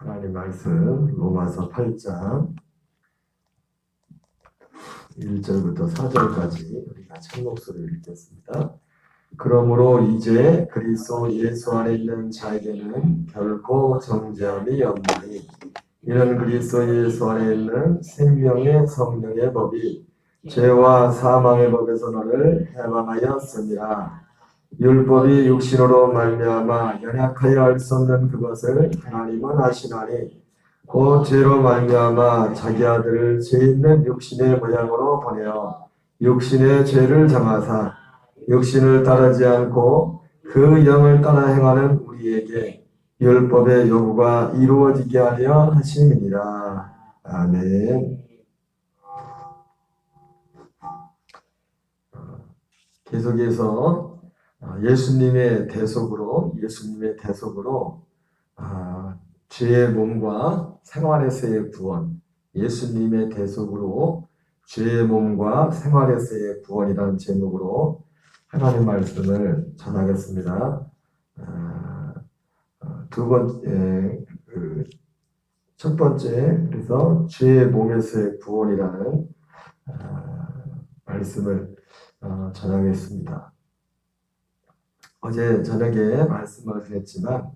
하나님 말씀 로마서 8장 1절부터 4절까지 우리가 첫 목소리를 읽겠습니다. 그러므로 이제 그리스도 예수 안에 있는 자에게는 결코 정죄함이 없나니 이는 그리스도 예수 안에 있는 생명의 성령의 법이 죄와 사망의 법에서 너를 해방하였습니다. 율법이 육신으로 말미암아 연약하여 할수 없는 그것을 하나님은 아시나니 곧 죄로 말미암아 자기 아들을 죄 있는 육신의 모양으로 보내어 육신의 죄를 정하사 육신을 따르지 않고 그 영을 따라 행하는 우리에게 율법의 요구가 이루어지게 하려 하심이니라. 아멘. 계속해서 아, 예수님의 대속으로 예수님의 대속으로 아, 죄의 몸과 생활에서의 구원, 예수님의 대속으로 죄의 몸과 생활에서의 구원이라는 제목으로 하나님 말씀을 전하겠습니다. 아, 아, 두 번째, 그, 첫 번째, 그래서 죄의 몸에서의 구원이라는 아, 말씀을 어, 전하겠습니다. 어제 저녁에 말씀을 드렸지만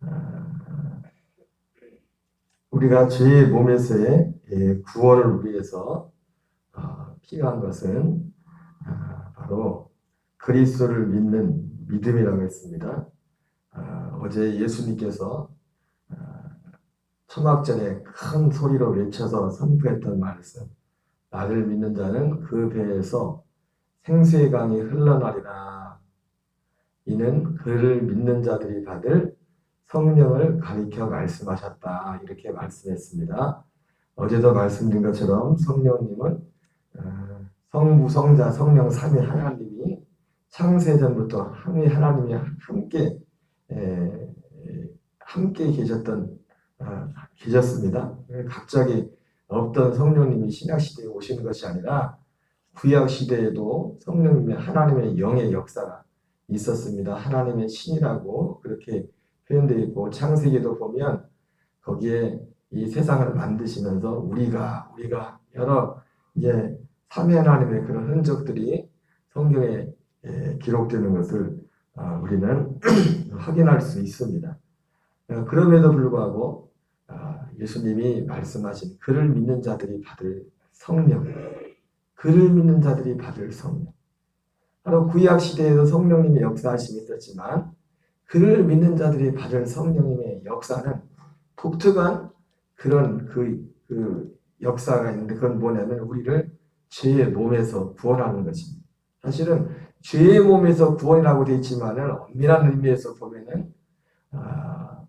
아, 우리가 죄의 몸에서의 예, 구원을 위해서 어, 필요한 것은 아, 바로 그리스도를 믿는 믿음이라고 했습니다. 아, 어제 예수님께서 아, 초막전에 큰 소리로 외쳐서 선포했던 말씀 나를 믿는 자는 그 배에서 생수의 강이 흘러나리라. 이는 그를 믿는 자들이 받을 성령을 가리켜 말씀하셨다. 이렇게 말씀했습니다. 어제도 말씀드린 것처럼 성령님은 어, 성부, 성자, 성령 삼위 하나님이 창세전부터 함이 하나님이 함께 에, 함께 계셨던 어, 계셨습니다. 갑자기 없던 성령님이 신약 시대에 오시는 것이 아니라 구약 시대에도 성령님의 하나님의 영의 역사가 있었습니다. 하나님의 신이라고 그렇게 표현되어 있고 창세기도 보면 거기에 이 세상을 만드시면서 우리가 우리가 여러 이제 삼위 하나님의 그런 흔적들이 성경에 예, 기록되는 것을 아, 우리는 확인할 수 있습니다. 어, 그럼에도 불구하고 아, 예수님이 말씀하신 그를 믿는 자들이 받을 성령 그를 믿는 자들이 받을 성령. 바로 구약 시대에도 성령님의 역사하심이 있었지만 그를 믿는 자들이 받을 성령님의 역사는 독특한 그런 그, 그 역사가 있는데 그건 뭐냐면 우리를 죄의 몸에서 구원하는 것입니다. 사실은 죄의 몸에서 구원이라고 되어 있지만은 엄밀한 의미에서 보면은 아,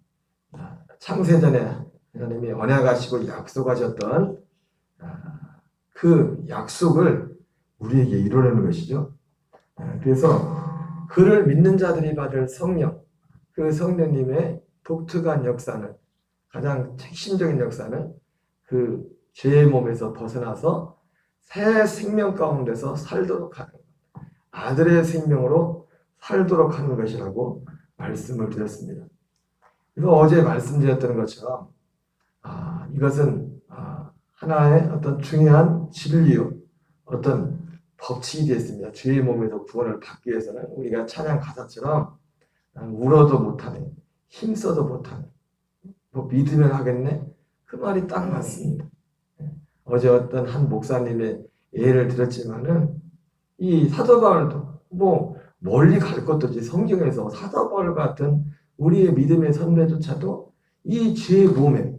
창세전에 하나님이 언약하시고 약속하셨던 아, 그 약속을 우리에게 이루는 것이죠. 아, 그래서 그를 믿는 자들이 받을 성령, 그 성령님의 독특한 역사는 가장 핵심적인 역사는 그 죄의 몸에서 벗어나서 새 생명 가운데서 살도록 하는 것. 아들의 생명으로 살도록 하는 것이라고 말씀을 드렸습니다. 그래서 어제 말씀드렸던 것처럼 아, 이것은 하나의 어떤 중요한 진리요, 어떤 법칙이 되었습니다. 주의 몸에서 구원을 받기 위해서는 우리가 찬양 가사처럼 울어도 못하네, 힘써도 못하네, 뭐 믿으면 하겠네, 그 말이 딱 맞습니다. 어제 어떤 한 목사님의 예를 들었지만은 이 사도 바울도 뭐 멀리 갈 것도 없이 성경에서 사도 바울 같은 우리의 믿음의 선배조차도 이 죄의 몸에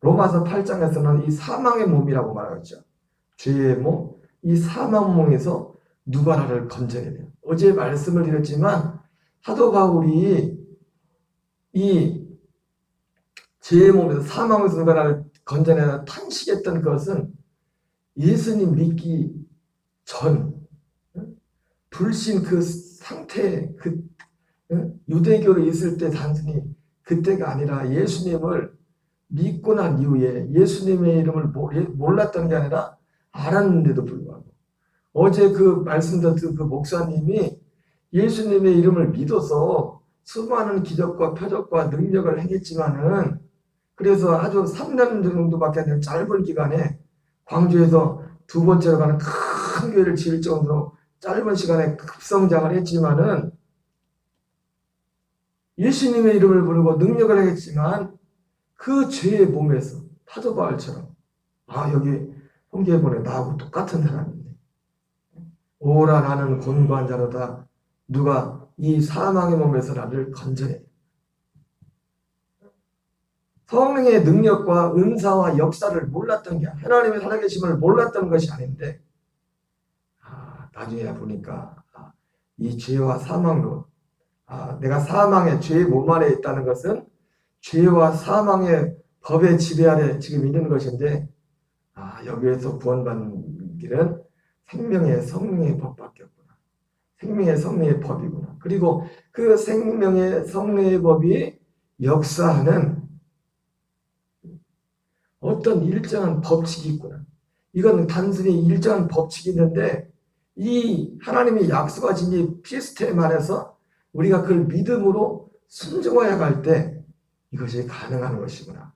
로마서 8장에서는 이 사망의 몸이라고 말하죠. 죄의 몸, 이 사망 몸에서 누가 나를 건져야 돼요. 어제 말씀을 드렸지만 사도 바울이 이 죄의 몸에서 사망에서 누가 나를 건져내라 탄식했던 것은 예수님 믿기 전 불신 그 상태 그 유대교로 있을 때 단순히 그때가 아니라 예수님을 믿고 난 이후에 예수님의 이름을 몰랐던 게 아니라 알았는데도 불구하고. 어제 그 말씀 듣던 그 목사님이 예수님의 이름을 믿어서 수많은 기적과 표적과 능력을 행했지만은 그래서 아주 3년 정도밖에 안 되는 짧은 기간에 광주에서 두 번째로 가는 큰 교회를 지을 정도로 짧은 시간에 급성장을 했지만은 예수님의 이름을 부르고 능력을 했지만 그 죄의 몸에서 타도바알처럼 아 여기 홍계본에 나하고 똑같은 사람이네. 오라 나는 곤고한 자로다. 누가 이 사망의 몸에서 나를 건져내. 성령의 능력과 은사와 역사를 몰랐던 게 하나님의 살아계심을 몰랐던 것이 아닌데 아, 나중에 보니까 아, 이 죄와 사망로 아, 내가 사망의 죄의 몸 안에 있다는 것은 죄와 사망의 법의 지배 아래 지금 있는 것인데 아, 여기에서 구원받는 길은 생명의 성령의 법밖에 없구나. 생명의 성령의 법이구나. 그리고 그 생명의 성령의 법이 역사하는 어떤 일정한 법칙이 있구나. 이건 단순히 일정한 법칙이 있는데 이 하나님의 약속하신 이 시스템 안에서 우리가 그걸 믿음으로 순종하여 갈 때 이것이 가능한 것이구나.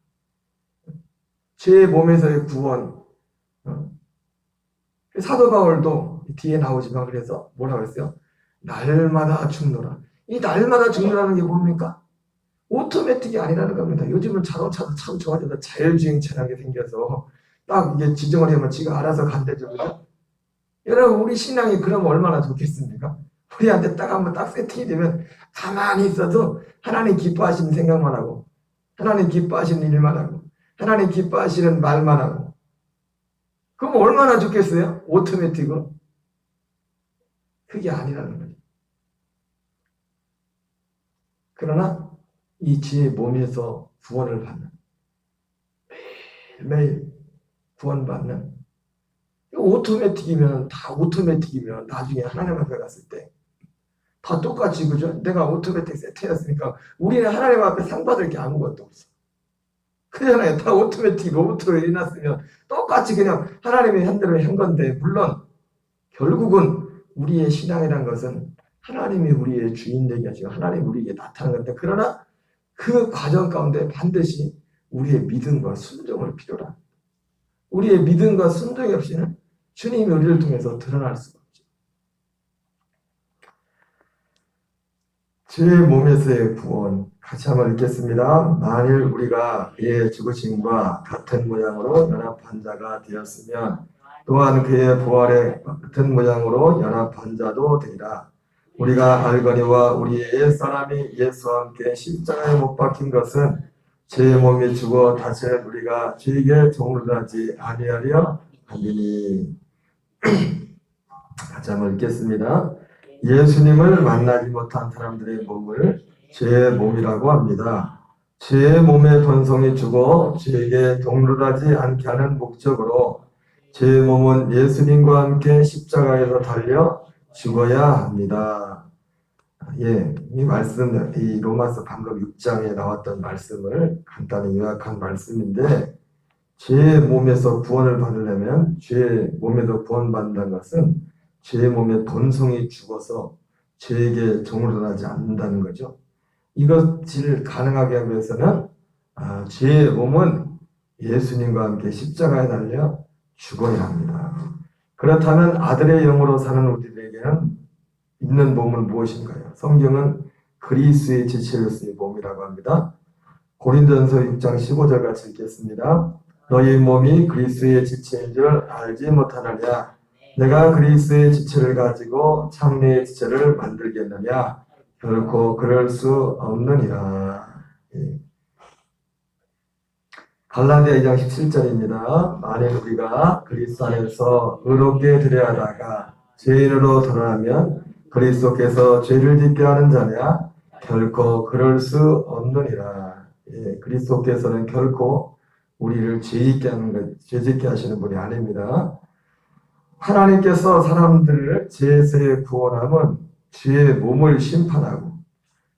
제 몸에서의 구원. 어? 사도 바울도 뒤에 나오지만 그래서 뭐라고 했어요? 날마다 죽노라. 이 날마다 죽노라는 게 뭡니까? 오토매틱이 아니라는 겁니다. 요즘은 자동차도 참 좋아져서 자율주행 차량이 생겨서 딱 이게 지정을 하면 지가 알아서 간대죠. 그죠? 여러분, 우리 신앙이 그러면 얼마나 좋겠습니까? 우리한테 딱 한번 딱 세팅이 되면 가만히 있어도 하나님 기뻐하시는 생각만 하고 하나님 기뻐하시는 일만 하고 하나님 기뻐하시는 말만 하고 그럼 얼마나 좋겠어요? 오토매틱은 그게 아니라는 거죠. 그러나 이 지의 몸에서 구원을 받는 매일매일 구원받는 오토매틱이면 다 오토매틱이면 나중에 하나님 앞에 갔을 때 다 똑같이 그죠? 내가 오토매틱 세트였으니까 우리는 하나님 앞에 상 받을 게 아무것도 없어. 그잖아요. 다 오토매틱 로봇으로 일어났으면 똑같이 그냥 하나님의 현대로 한 건데 물론 결국은 우리의 신앙이란 것은 하나님이 우리의 주인 되게 하시고 하나님 우리에게 나타나는 건데 그러나 그 과정 가운데 반드시 우리의 믿음과 순종을 필요로 합니다. 우리의 믿음과 순종이 없이는 주님이 우리를 통해서 드러날 수가 제 몸에서의 구원 같이 한번 읽겠습니다. 만일 우리가 그의 죽으심과 같은 모양으로 연합한 자가 되었으면 또한 그의 부활에 같은 모양으로 연합한 자도 되리라. 우리가 알거니와 우리의 옛사람이 예수와 함께 십자가에 못 박힌 것은 제 몸이 죽어 다시는 우리가 죄에게 종로하지 아니하려 함이니 같이 한번 읽겠습니다. 예수님을 만나지 못한 사람들의 몸을 제 몸이라고 합니다. 제 몸의 본성이 죽어 죄에게 동로하지 않게 하는 목적으로 제 몸은 예수님과 함께 십자가에서 달려 죽어야 합니다. 예, 이 말씀, 이 로마서 방금 6장에 나왔던 말씀을 간단히 요약한 말씀인데, 제 몸에서 구원을 받으려면, 제 몸에서 구원받는다는 것은 제 몸의 본성이 죽어서 죄에게 종로하지 않는다는 거죠. 이것을 가능하게 하기 위해서는, 아, 제 몸은 예수님과 함께 십자가에 달려 죽어야 합니다. 그렇다면 아들의 영으로 사는 우리에게는 있는 몸은 무엇인가요? 성경은 그리스의 지체로서의 몸이라고 합니다. 고린도전서 6장 15절 같이 읽겠습니다. 너희 몸이 그리스의 지체인 줄 알지 못하느냐? 내가 그리스의 지체를 가지고 창내의 지체를 만들겠느냐? 결코 그럴 수 없느니라. 예. 갈라디아 2장 17절입니다. 만일 우리가 그리스도 안에서 의롭게 되려다가 죄인으로 돌아가면 그리스도께서 죄를 짓게 하는 자냐? 결코 그럴 수 없느니라. 예, 그리스도께서는 결코 우리를 죄 짓게 하는 것, 죄 짓게 하시는 분이 아닙니다. 하나님께서 사람들을 죄에서의 구원함은 죄의 몸을 심판하고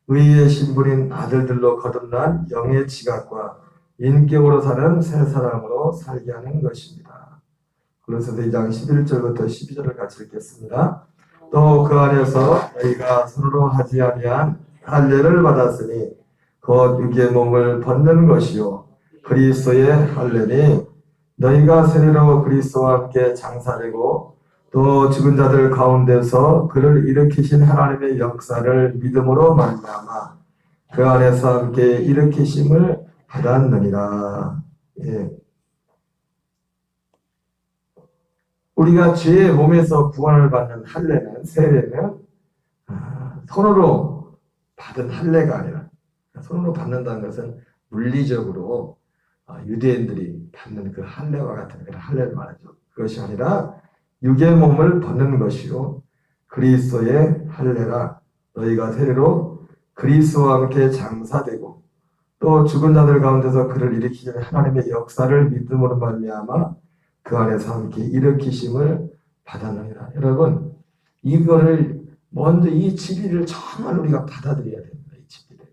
의의 신분인 아들들로 거듭난 영의 지각과 인격으로 사는 새 사람으로 살게 하는 것입니다. 그래서 2장 11절부터 12절을 같이 읽겠습니다. 또 그 안에서 너희가 서로 하지 아니한 할례를 받았으니 곧 육의 몸을 벗는 것이요 그리스도의 할례니 너희가 세례로 그리스도와 함께 장사되고 또 죽은 자들 가운데서 그를 일으키신 하나님의 역사를 믿음으로 말미암아 그 안에서 함께 일으키심을 받았느니라. 예. 우리가 죄의 몸에서 구원을 받는 할례는 세례는 아, 손으로 받은 할례가 아니라 손으로 받는다는 것은 물리적으로 아, 유대인들이 받는 그 할례와 같은 그런 할례를 말하죠. 그것이 아니라 육의 몸을 벗는 것이요 그리스도의 할례라 너희가 세례로 그리스도와 함께 장사되고 또 죽은 자들 가운데서 그를 일으키시는 하나님의 역사를 믿음으로 말미암아 그 안에서 함께 일으키심을 받았느니라. 여러분 이거를 먼저 이 진리를 정말 우리가 받아들여야 됩니다. 이 진리를.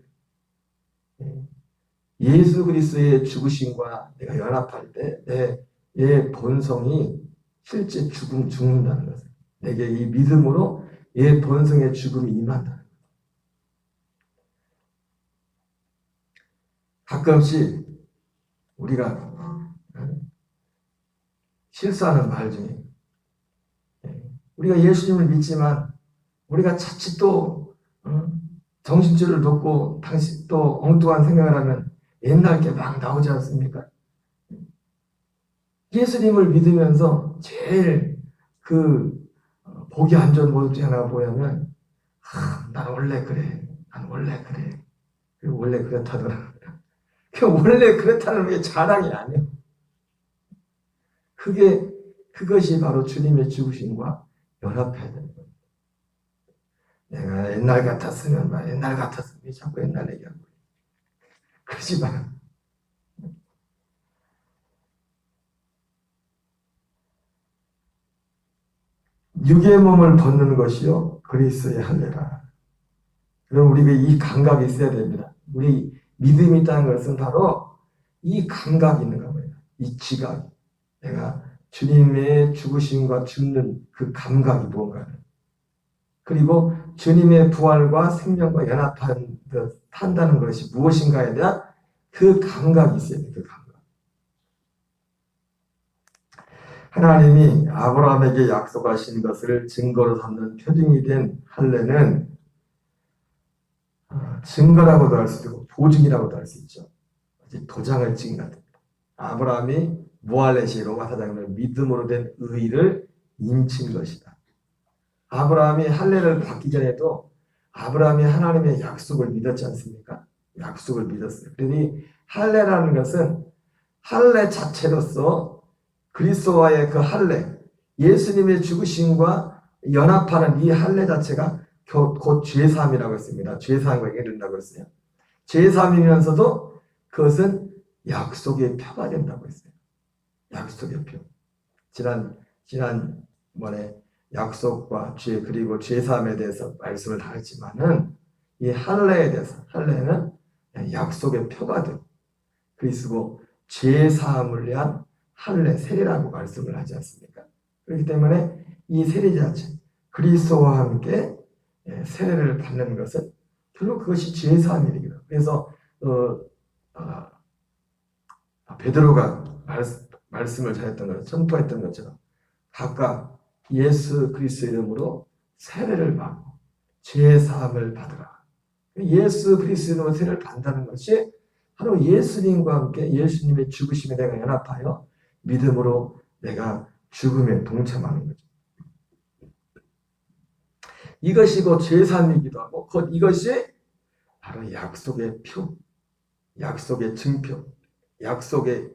예. 예수 그리스도의 죽으심과 내가 연합할 때내 본성이 실제 죽음 죽는다는 것을 내게 이 믿음으로 예 본성의 죽음이 임한다는 것. 가끔씩 우리가 어, 실수하는 말 중에 예, 우리가 예수님을 믿지만 우리가 자칫 또 어, 정신줄을 놓고 당시 또 엉뚱한 생각을 하면 옛날 게 막 나오지 않습니까? 예수님을 믿으면서 제일 그 어, 보기 안 좋은 모습 하나가 뭐냐면 아, 난 원래 그래. 난 원래 그래. 원래 그렇다더라. 그 원래 그렇다는 게 자랑이 아니에요. 그게 그것이 바로 주님의 죽으심과 연합해야 되는 거예요. 내가 옛날 같았으면 막 옛날 같았으면 왜 자꾸 옛날 얘기하고 그래. 그러지 마. 육의 몸을 벗는 것이요 그리스의 할례라. 그럼 우리가 이 감각이 있어야 됩니다. 우리 믿음이 있다는 것은 바로 이 감각이 있는 겁니다. 이 지각. 내가 주님의 죽으심과 죽는 그 감각이 무언가를. 그리고 주님의 부활과 생명과 연합한, 한다는 것이 무엇인가에 대한 그 감각이 있어야 돼요. 그 감각. 하나님이 아브라함에게 약속하신 것을 증거로 삼는 표징이 된 할례는 어, 증거라고도 할 수 있고 보증이라고도 할 수 있죠. 도장을 찍은 같은 아브라함이 무할레시 로마 사장을 믿음으로 된 의를 인친 것이다. 아브라함이 할례를 받기 전에도 아브라함이 하나님의 약속을 믿었지 않습니까? 약속을 믿었어요. 그러니 할례라는 것은 할례 자체로서 그리스도와의 그 할례, 예수님의 죽으심과 연합하는 이 할례 자체가 곧 죄사함이라고 했습니다. 죄사함과 이른다고 했어요. 죄사함이면서도 그것은 약속의 표가 된다고 했어요. 약속의 표. 지난 지난 번에 약속과 죄 그리고 죄사함에 대해서 말씀을 다 했지만은 이 할례에 대해서 할례는 약속의 표가 되고 그리스도 죄사함을 위한 할례 세례라고 말씀을 하지 않습니까? 그렇기 때문에 이 세례 자체 그리스도와 함께 예, 세례를 받는 것은 결국 그것이 죄 사함이기도. 그래서 어, 아, 베드로가 말, 말씀을 잘했던 것, 선포했던 것처럼 각각 예수 그리스도 이름으로 세례를 받고 죄 사함을 받으라. 예수 그리스도 이름으로 세례를 받는다는 것이 바로 예수님과 함께 예수님의 죽으심에 내가 연합하여 믿음으로 내가 죽음에 동참하는 거죠. 이것이 곧 제삼이기도 하고 곧 이것이 바로 약속의 표, 약속의 증표, 약속의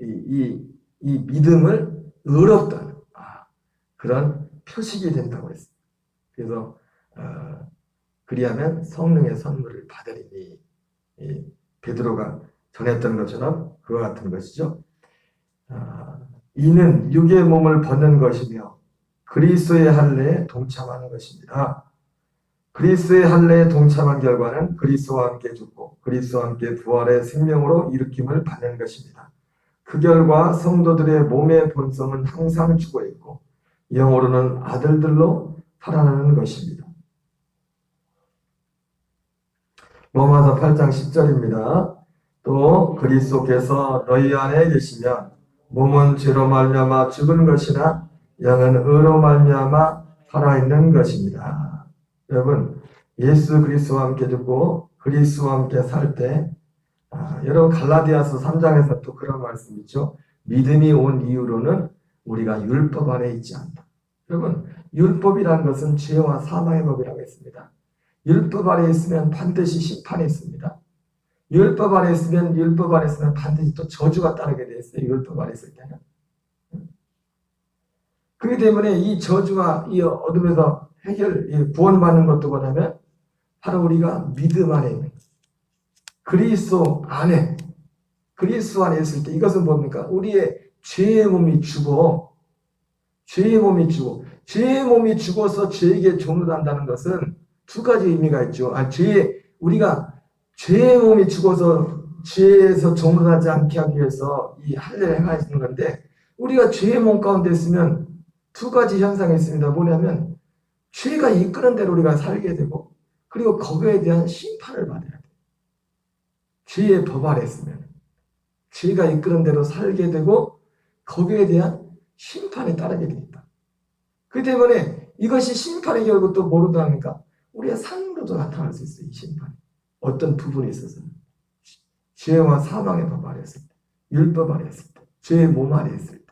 이, 이, 이 믿음을 의롭다는 아, 그런 표식이 된다고 했습니다. 그래서 어, 그리하면 성령의 선물을 받으리니 베드로가 전했던 것처럼 그와 같은 것이죠. 아, 이는 육의 몸을 벗는 것이며 그리스도의 할례에 동참하는 것입니다. 그리스도의 할례에 동참한 결과는 그리스도와 함께 죽고 그리스도와 함께 부활의 생명으로 일으킴을 받는 것입니다. 그 결과 성도들의 몸의 본성은 항상 죽어 있고 영으로는 아들들로 살아나는 것입니다. 로마서 8장 10절입니다. 또 그리스도께서 너희 안에 계시면 몸은 죄로 말미암아 죽은 것이나 영은 의로 말미암아 살아있는 것입니다. 여러분 예수 그리스도와 함께 듣고 그리스도와 함께 살때 아, 여러분 갈라디아서 3장에서 또 그런 말씀 있죠. 믿음이 온 이후로는 우리가 율법 안에 있지 않다. 여러분 율법이란 것은 죄와 사망의 법이라고 했습니다. 율법 아래 있으면 반드시 심판이 있습니다. 율법 아래 있으면 율법 아래 있으면 반드시 또 저주가 따르게 돼 있어요. 율법 아래 있을 때는. 그렇기 때문에 이 저주와 이 어둠에서 해결, 이 구원받는 것도 뭐냐면 바로 우리가 믿음 안에 있는 것. 그리스도 안에 그리스도 안에 있을 때 이것은 뭡니까? 우리의 죄의 몸이 죽어 죄의 몸이 죽어 죄의 몸이 죽어서 죄에게 종로한다는 것은 두 가지 의미가 있죠. 아, 죄 우리가 죄의 몸이 죽어서 죄에서 종로하지 않게 하기 위해서 이 할례를 행하시는 건데 우리가 죄의 몸 가운데 있으면 두 가지 현상이 있습니다. 뭐냐면 죄가 이끄는 대로 우리가 살게 되고 그리고 거기에 대한 심판을 받아야 돼. 죄의 법 아래 있으면 죄가 이끄는 대로 살게 되고 거기에 대한 심판에 따르게 됩니다. 그 때문에 이것이 심판의 결국 또 뭐로도 합니까? 우리의 삶으로도 나타날 수 있어요. 이 심판. 어떤 부분에 있어서는 죄와 사망의 법 아래 있을 때, 율법 아래 있을 때, 죄의 몸 아래 있을 때.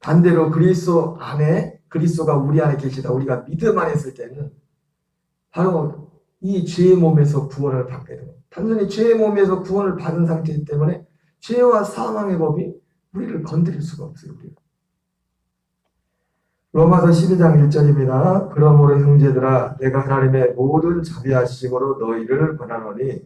반대로 그리스도 안에 그리스도가 우리 안에 계시다. 우리가 믿음 안에 있을 때는 바로 이 죄의 몸에서 구원을 받게 되고 단순히 죄의 몸에서 구원을 받은 상태이기 때문에 죄와 사망의 법이 우리를 건드릴 수가 없어요. 로마서 12장 1절입니다. 그러므로 형제들아 내가 하나님의 모든 자비하심으로 너희를 권하노니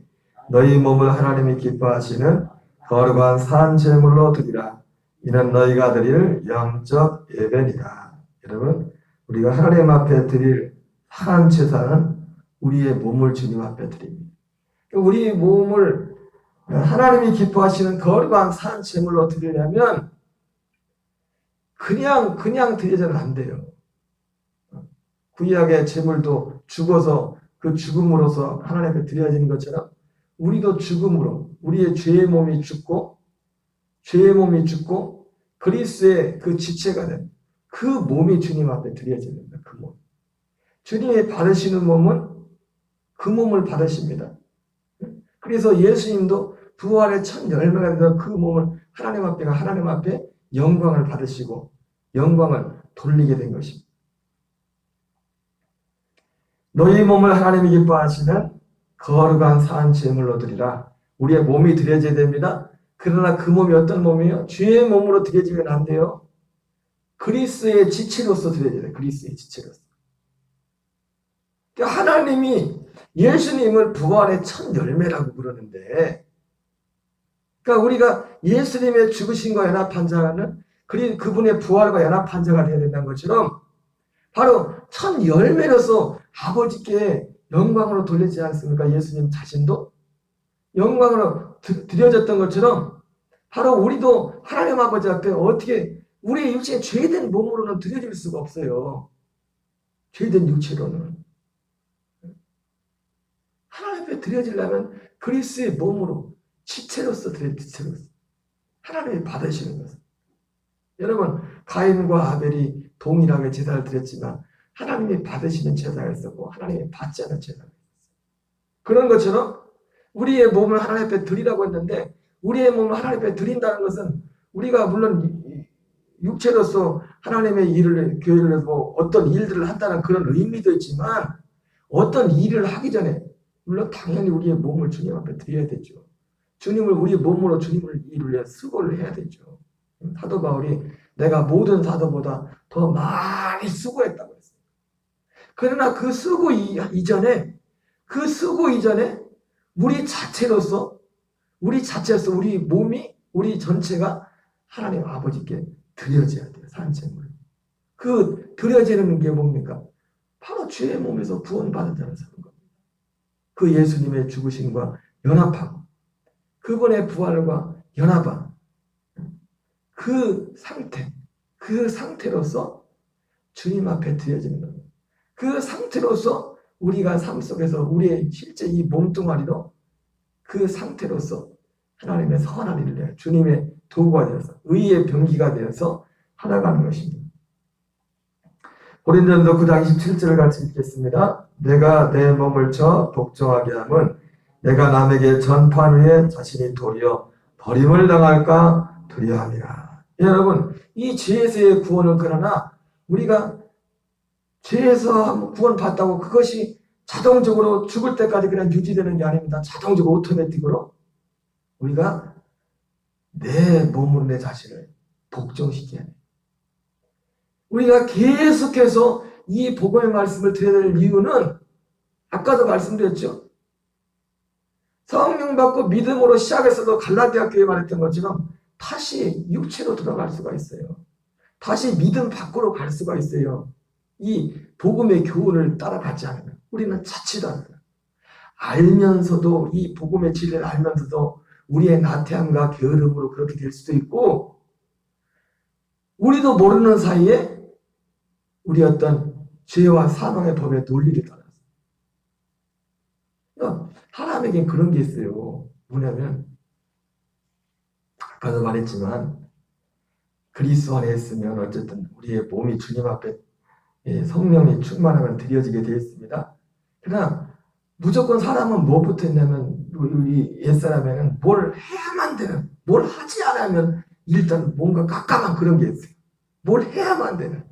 너희 몸을 하나님이 기뻐하시는 거룩한 산 제물로 드리라. 이는 너희가 드릴 영적 예배니라. 여러분 우리가 하나님 앞에 드릴 산 제사는 우리의 몸을 주님 앞에 드립니다. 우리 몸을 하나님이 기뻐하시는 거룩한 산 제물로 드리려면 그냥 그냥 드려서는 안 돼요. 구약의 제물도 죽어서 그 죽음으로서 하나님 앞에 드려지는 것처럼 우리도 죽음으로 우리의 죄의 몸이 죽고 죄의 몸이 죽고 그리스의 그 지체가 된 그 몸이 주님 앞에 드려져야 된다. 그 몸. 주님이 받으시는 몸은 그 몸을 받으십니다. 그래서 예수님도 부활의 첫 열매가 돼서 그 몸을 하나님 앞에 가 하나님 앞에 영광을 받으시고 영광을 돌리게 된 것입니다. 너희 몸을 하나님이 기뻐하시는 거룩한 산 제물로 드리라. 우리의 몸이 드려져야 됩니다. 그러나 그 몸이 어떤 몸이에요? 주의 몸으로 드려지면 안 돼요. 그리스의 지체로서 드려져야 돼요. 그리스의 지체로서. 그러니까 하나님이 예수님을 부활의 첫 열매라고 부르는데, 그러니까 우리가 예수님의 죽으신과 연합한 자는 그리 그분의 부활과 연합한 자가 되어야 된다는 것처럼 바로 첫 열매로서 아버지께 영광으로 돌리지 않습니까? 예수님 자신도 영광으로 드려졌던 것처럼 바로 우리도 하나님 아버지 앞에 어떻게 우리의 육체에 죄된 몸으로는 드려질 수가 없어요. 죄된 육체로는. 하나님 앞에 드려지려면 그리스의 몸으로 지체로서 드려 지체로서 하나님이 받으시는 것은 여러분 가인과 아벨이 동일하게 제사를 드렸지만 하나님이 받으시는 제사가 있었고 하나님이 받지 않은 제사가 있었어요. 그런 것처럼 우리의 몸을 하나님 앞에 드리라고 했는데 우리의 몸을 하나님 앞에 드린다는 것은 우리가 물론 육체로서 하나님의 일을 교회를 뭐 어떤 일들을 한다는 그런 의미도 있지만 어떤 일을 하기 전에 물론 당연히 우리의 몸을 주님 앞에 드려야 되죠. 주님을 우리의 몸으로 주님을 이루려 수고를 해야 되죠. 사도 바울이 내가 모든 사도보다 더 많이 수고했다고 했어요. 그러나 그 수고 이전에 그 수고 이전에 우리 자체로서 우리 자체로서 우리 몸이 우리 전체가 하나님 아버지께 드려져야 돼요. 산책물. 그 드려지는 게 뭡니까? 바로 죄의 몸에서 구원받은 자를 사는 겁니다. 그 예수님의 죽으심과 연합하고 그분의 부활과 연합한 그 상태, 그 상태로서 주님 앞에 드려지는 겁니다. 그 상태로서 우리가 삶 속에서 우리의 실제 이 몸뚱아리로 그 상태로서 하나님의 선한 일을 해 주님의 도구가 되어서 의의 병기가 되어서 살아가는 것입니다. 고린전서 9장 27절을 같이 읽겠습니다. 내가 내 몸을 쳐 독정하게 함은 내가 남에게 전판 후에 자신이 도리어 버림을 당할까 두려함이라. 여러분 이 죄에서의 구원은 그러나 우리가 죄에서 한번 구원 받다고 그것이 자동적으로 죽을 때까지 그냥 유지되는 게 아닙니다. 자동적으로 오토매틱으로 우리가 내 몸으로 내 자신을 복종시켜야 돼. 우리가 계속해서 이 복음의 말씀을 드려야 될 이유는 아까도 말씀드렸죠. 성령 받고 믿음으로 시작해서도 갈라디아 교회 말했던 것처럼 다시 육체로 들어갈 수가 있어요. 다시 믿음 밖으로 갈 수가 있어요. 이 복음의 교훈을 따라가지 않으면 우리는 자치도 않아요. 알면서도 이 복음의 진리를 알면서도 우리의 나태함과 게으름으로 그렇게 될 수도 있고 우리도 모르는 사이에 우리 어떤 죄와 사망의 법의 논리를 따라서 그러니까 하나님에겐 그런 게 있어요. 뭐냐면 아까도 말했지만 그리스도 안에 있으면 어쨌든 우리의 몸이 주님 앞에 예, 성령이 충만하면 드려지게 되어 있습니다. 그러나 무조건 사람은 뭐부터 했냐면 우리 옛사람에는 뭘 해야만 되는 뭘 하지 않으면 일단 뭔가 깜깜한 그런 게 있어요. 뭘 해야만 되는.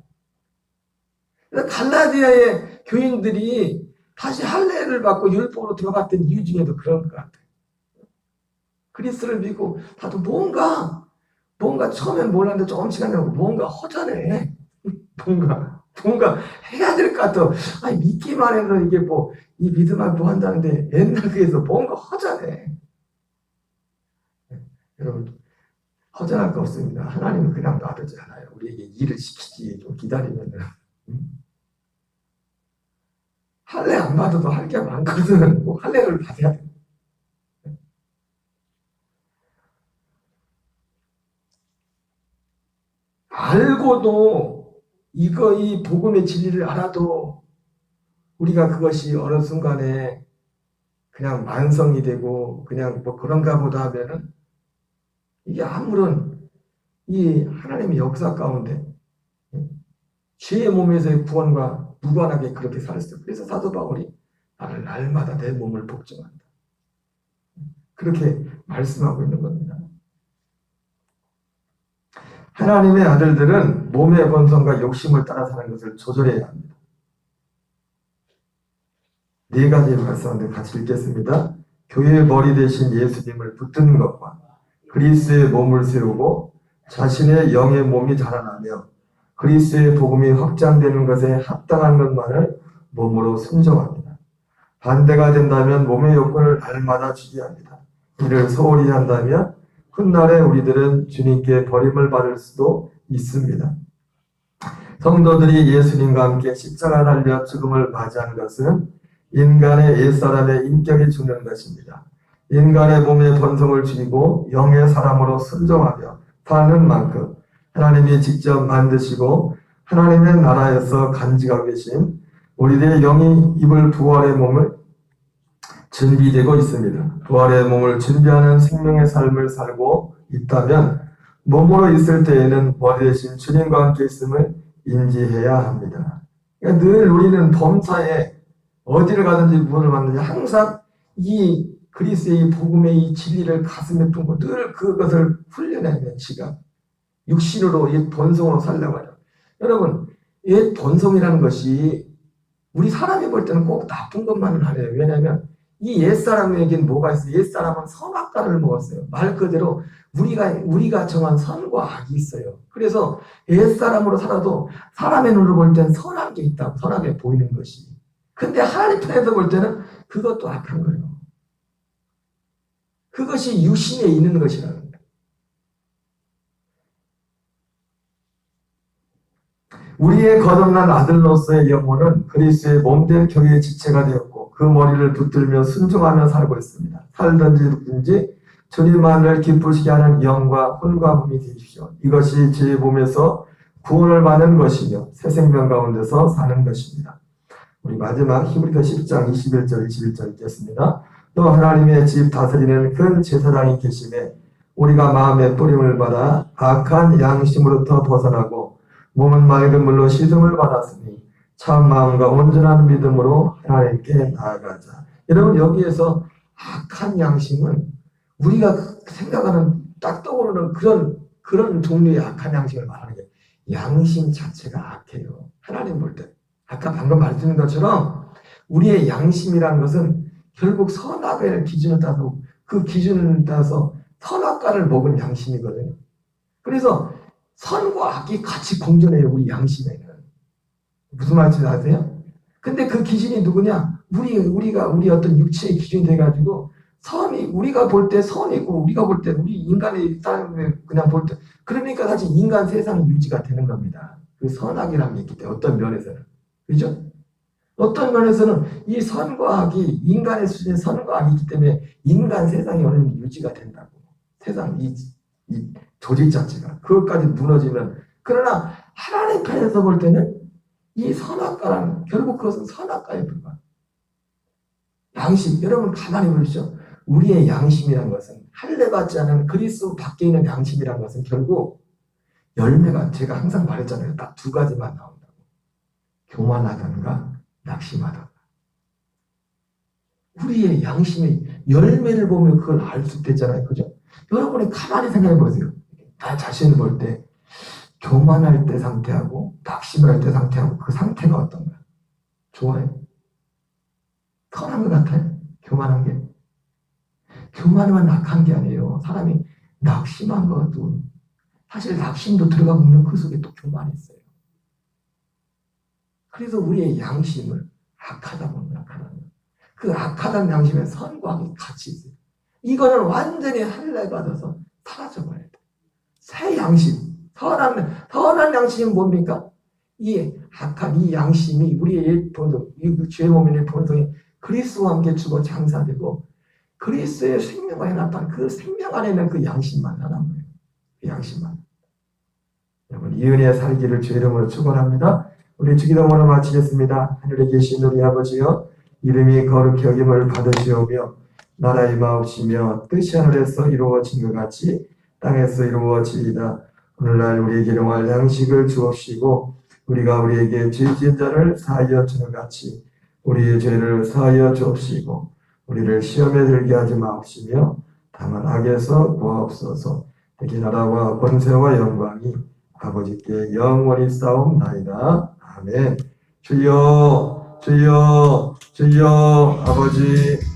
갈라디아의 교인들이 다시 할례를 받고 율법으로 들어갔던 이유 중에도 그런 것 같아요. 그리스를 믿고 다도 뭔가 뭔가 처음엔 몰랐는데 조금씩 하면 뭔가 허전해. 뭔가 뭔가 해야 될 것 같아. 아니 믿기만 해서 이게 뭐 이 믿음만 뭐 한다는데 옛날 그에서 뭔가 허전해. 여러분 허전할 거 없습니다. 하나님은 그냥 놔두지 않아요. 우리에게 일을 시키지 좀 기다리면은 할례 안 받아도 할 게 많거든. 꼭 할례를 받아야 돼. 알고도 이거 이 복음의 진리를 알아도 우리가 그것이 어느 순간에 그냥 만성이 되고 그냥 뭐 그런가 보다 하면은 이게 아무런 이 하나님의 역사 가운데 죄의 몸에서의 구원과 무관하게 그렇게 살았어요. 그래서 사도 바울이 나를 날마다 내 몸을 복종한다. 그렇게 말씀하고 있는 겁니다. 하나님의 아들들은 몸의 본성과 욕심을 따라 사는 것을 조절해야 합니다. 네 가지 말씀인데 같이 읽겠습니다. 교회의 머리 대신 예수님을 붙드는 것과 그리스의 몸을 세우고 자신의 영의 몸이 자라나며 그리스의 복음이 확장되는 것에 합당한 것만을 몸으로 순종합니다. 반대가 된다면 몸의 요건을 날마다 주게 합니다. 이를 소홀히 한다면 훗날에 우리들은 주님께 버림을 받을 수도 있습니다. 성도들이 예수님과 함께 십자가 달려 죽음을 맞이한 것은 인간의 옛사람의 인격이 죽는 것입니다. 인간의 몸의 본성을 죽이고 영의 사람으로 순종하며 사는 만큼 하나님이 직접 만드시고 하나님의 나라에서 간직하고 계신 우리들의 영이 입을 부활의 몸을 준비되고 있습니다. 부활의 몸을 준비하는 생명의 삶을 살고 있다면 몸으로 있을 때에는 머리 대신 주님과 함께 있음을 인지해야 합니다. 그러니까 늘 우리는 범사에 어디를 가든지 무엇을 만든지 항상 이 그리스의 복음의 이 진리를 가슴에 품고 늘 그것을 훈련하는 시간. 육신으로 이 본성으로 살려고 하죠. 여러분, 이 본성이라는 것이 우리 사람이 볼 때는 꼭 나쁜 것만은 아니에요. 왜냐하면 이 옛사람에겐 뭐가 있어요? 옛사람은 선악과를 먹었어요. 말 그대로 우리가, 우리가 정한 선과 악이 있어요. 그래서 옛사람으로 살아도 사람의 눈으로 볼 때는 선한 게 있다고, 선하게 보이는 것이. 근데 하나님 편에서 볼 때는 그것도 악한 거예요. 그것이 육신에 있는 것이라는 거예요. 우리의 거듭난 아들로서의 영혼은 그리스의 몸된 교회의 지체가 되었고 그 머리를 붙들며 순종하며 살고 있습니다. 살든지 죽든지 주님만을 기쁘시게 하는 영과 혼과 몸이 되십시오. 이것이 제 몸에서 구원을 받는 것이며 새 생명 가운데서 사는 것입니다. 우리 마지막 히브리서 10장 21절 21절 읽겠습니다. 또 하나님의 집 다스리는 큰 제사장이 계심에 우리가 마음의 뿌림을 받아 악한 양심으로부터 벗어나고 몸은 맑은 물로 씻음을 받았으니 참 마음과 온전한 믿음으로 하나님께 나아가자. 여러분 여기에서 악한 양심은 우리가 생각하는 딱 떠오르는 그런 그런 종류의 악한 양심을 말하는 게 양심 자체가 악해요. 하나님 볼 때. 아까 방금 말씀드린 것처럼 우리의 양심이라는 것은 결국 선악의 기준을 따서 그 기준을 따서 선악과를 먹은 양심이거든요. 그래서 선과 악이 같이 공존해요, 우리 양심에는. 무슨 말인지 아세요? 근데 그 기준이 누구냐? 우리, 우리가, 우리 어떤 육체의 기준이 돼가지고, 선이, 우리가 볼 때 선이고, 우리가 볼 때, 우리 인간의 사람을 그냥 볼 때, 그러니까 사실 인간 세상이 유지가 되는 겁니다. 그 선악이라는 게 있기 때문에, 어떤 면에서는. 그죠? 어떤 면에서는 이 선과 악이, 인간의 수준의 선과 악이 있기 때문에, 인간 세상이 어느 정도 유지가 된다고. 세상, 이, 이 조직 자체가. 그것까지 무너지면, 그러나, 하나님 편에서 볼 때는, 이 선악과라는 결국 그것은 선악과에 불과. 양심 여러분 가만히 보십시오. 우리의 양심이란 것은 할례받지 않은 그리스도 밖에 있는 양심이란 것은 결국 열매가 제가 항상 말했잖아요. 딱 두 가지만 나온다고. 교만하던가 낙심하던가. 우리의 양심의 열매를 보면 그걸 알 수 있잖아요. 그죠? 여러분이 가만히 생각해 보세요. 나 자신을 볼 때 교만할 때 상태하고 낙심할 때 상태하고 그 상태가 어떤가? 좋아요? 선한 것 같아요? 교만한 게? 교만하면 낙한 게 아니에요. 사람이 낙심한 것도 사실 낙심도 들어가 보면 그 속에 또 교만이 있어요. 그래서 우리의 양심을 악하다 보면 악하다 그 악하다는 양심에 선과 악이 같이 있어요. 이거는 완전히 할례 받아서 사라져버려야 돼. 새 양심, 선한, 선한 양심이 뭡니까? 이 악한 이 양심이 우리의 본성, 이 죄 몸의 본성이 그리스도와 함께 죽어 장사되고 그리스도의 생명과 해놨던 그 생명 안에 있는 그 양심만 하는 거예요. 그 양심만. 여러분 이 은혜의 살기를 주 이름으로 축원합니다. 우리 주기도문을 마치겠습니다. 하늘에 계신 우리 아버지여 이름이 거룩히 여김을 받으시오며 나라의 마옵시며 뜻이 하늘에서 이루어진 것 같이 땅에서 이루어지이다. 오늘날 우리에게 일용할 양식을 주옵시고 우리가 우리에게 죄 지은 자를 사하여 주는 같이 우리의 죄를 사하여 주옵시고 우리를 시험에 들게 하지 마옵시며 다만 악에서 구하옵소서 대기 나라와 권세와 영광이 아버지께 영원히 싸움나이다. 아멘 주여 주여 주여 아버지